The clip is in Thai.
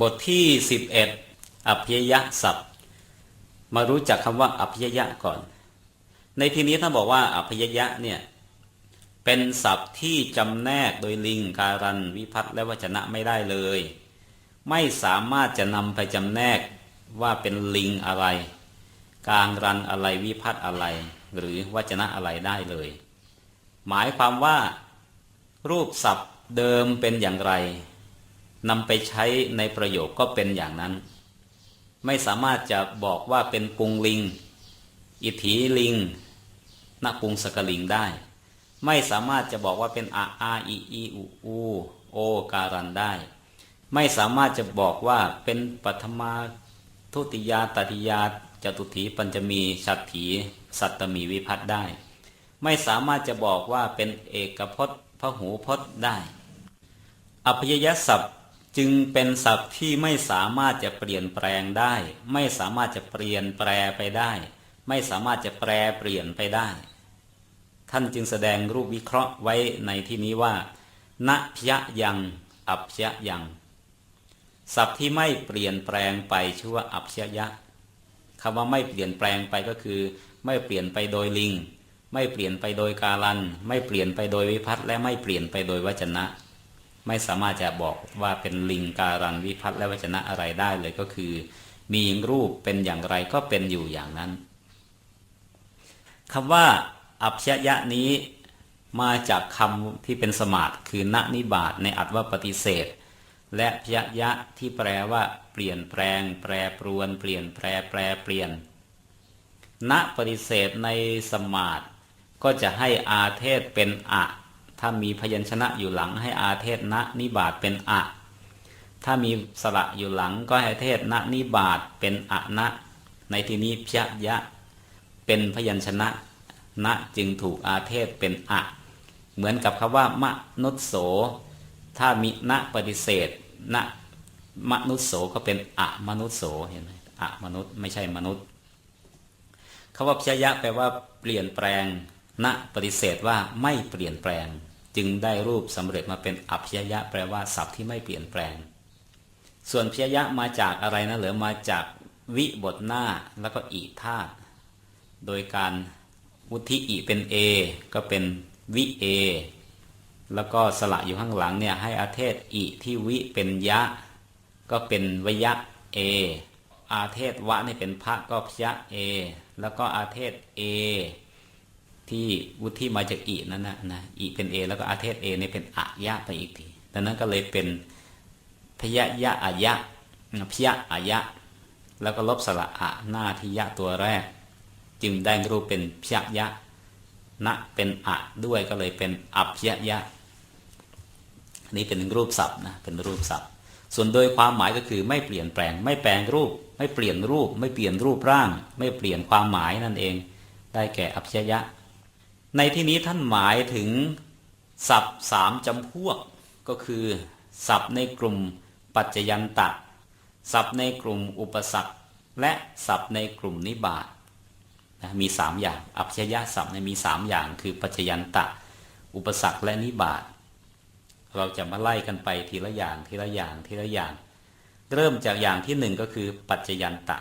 บทที่ 11 อภิยะศัพท์ มารู้จักคำว่าอภิยะก่อน ในที่นี้ท่านบอกว่าอภิยยะเนี่ยเป็นศัพท์ที่จำแนกโดยลิงการันวิพัตและวจนะไม่ได้เลย ไม่สามารถจะนำไปจำแนกว่าเป็นลิงอะไร กลางรันอะไรวิพัตอะไร หรือวจนะอะไรได้เลย หมายความว่า รูปศัพท์เดิมเป็นอย่างไร นำไปใช้ในประโยคก็เป็นอย่างนั้น ไม่สามารถจะบอกว่าเป็นปุงลิง อิทธิลิงนักปุงสกลิงได้ ไม่สามารถจะบอกว่าเป็นอาอาอีอีอูอูโอการันได้ ไม่สามารถจะบอกว่าเป็นปัทมาทุติยาตติยาจตุถีปัญจมีชัตถีสัตตมีวิพัตได้ ไม่สามารถจะบอกว่าเป็นเอกพจน์พหูพจน์ได้อภิยยศัพท์ จึงเป็นศัพท์ที่ไม่สามารถจะเปลี่ยนแปลงได้ ไม่สามารถจะเปลี่ยนแปลไปได้ ไม่สามารถจะแปลเปลี่ยนไปได้ ท่านจึงแสดงรูปวิเคราะห์ไว้ในที่นี้ว่าณพยยังอัพยยัง ศัพท์ที่ไม่เปลี่ยนแปลงไปชื่อว่าอัพยยะคำว่าไม่เปลี่ยนแปลงไปก็คือ ไม่เปลี่ยนไปโดยลิง ไม่เปลี่ยนไปโดยกาลัน ไม่เปลี่ยนไปโดยวิพัตและไม่เปลี่ยนไปโดยวจนะ ไม่สามารถจะบอกว่าเป็นลิงการันวิพัตและวจนะอะไรได้เลยก็คือ มีรูปเป็นอย่างไรก็เป็นอยู่อย่างนั้นคำว่า อัพยยะนี้มาจากคำที่เป็นสมาร์ทคือณนิบาตในอัตว่าปฏิเสธ และพยยะที่แปลว่า เปลี่ยนแปลง แปรปรวน เปลี่ยนแปรแปรเปลี่ยนณปฏิเสธในสมาร์ทก็จะให้อาเทศเป็นอะ ถ้ามีพยัญชนะอยู่หลังให้อาเทศณนิบาตเป็นอะ ถ้ามีสระอยู่หลังก็ให้เทศณนิบาตเป็นอะนะ ในที่นี้พยยะ เป็นพยัญชนะณจึงถูกอาเทศเป็นอะ เหมือนกับคำว่ามนุษโส ถ้ามีณปฏิเสธณมนุษโสก็เป็นอะมนุษโสเห็นไหมอะมนุษย์ไม่ใช่มนุษย์คำว่าพยยะแปลว่าเปลี่ยนแปลง ณปฏิเสธว่าไม่เปลี่ยนแปลง จึงได้รูปสำเร็จมาเป็นอัพยยะแปลว่าศัพท์ที่ไม่เปลี่ยนแปลง ส่วนพยยะมาจากอะไรนะเหรือมาจากวิบทหน้าแล้วก็อีธาตุโดยการวุธิอีเป็น A ก็เป็นวิเอแล้วก็สละอยู่ข้างหลังเนี่ยให้อาเทศอีที่วิเป็นยะ ก็เป็นวยะเออาเทศวะนี่เป็นพระก็พยะเอแล้วก็อาเทศเอ ที่วุฒิมาจากอีนั่นนะนะอีเป็นเอแล้วก็อาเทศเอนี่เป็นอะยะไปอีกทีดังนั้นก็เลยเป็นพยะยะอายะพยะอายะ แล้วก็ลบสระอะหน้าที่ยะตัวแรก จึงได้รูปเป็นพยะยะณเป็นอะด้วยก็เลยเป็นอัพยะยะนี่เป็นรูปศัพท์นะเป็นรูปศัพท์ ส่วนโดยความหมายก็คือไม่เปลี่ยนแปลง ไม่แปลงรูป ไม่เปลี่ยนรูป ไม่เปลี่ยนรูปร่าง ไม่เปลี่ยนความหมายนั่นเอง ได้แก่อัพยยะ ในที่นี้ท่านหมายถึงศัพท์สามจำพวก ก็คือ ศัพท์ในกลุ่มปัจจยันตะ ศัพท์ในกลุ่มอุปสรรคและศัพท์ในกลุ่มนิบาตนะมีสามอย่างอัพยะศัพท์ในมีสามอย่างคือปัจจยันตะ อุปสรรคและนิบาตเราจะมาไล่กันไปทีละอย่างทีละอย่างทีละอย่าง เริ่มจากอย่างที่หนึ่งก็คือปัจจยันตะ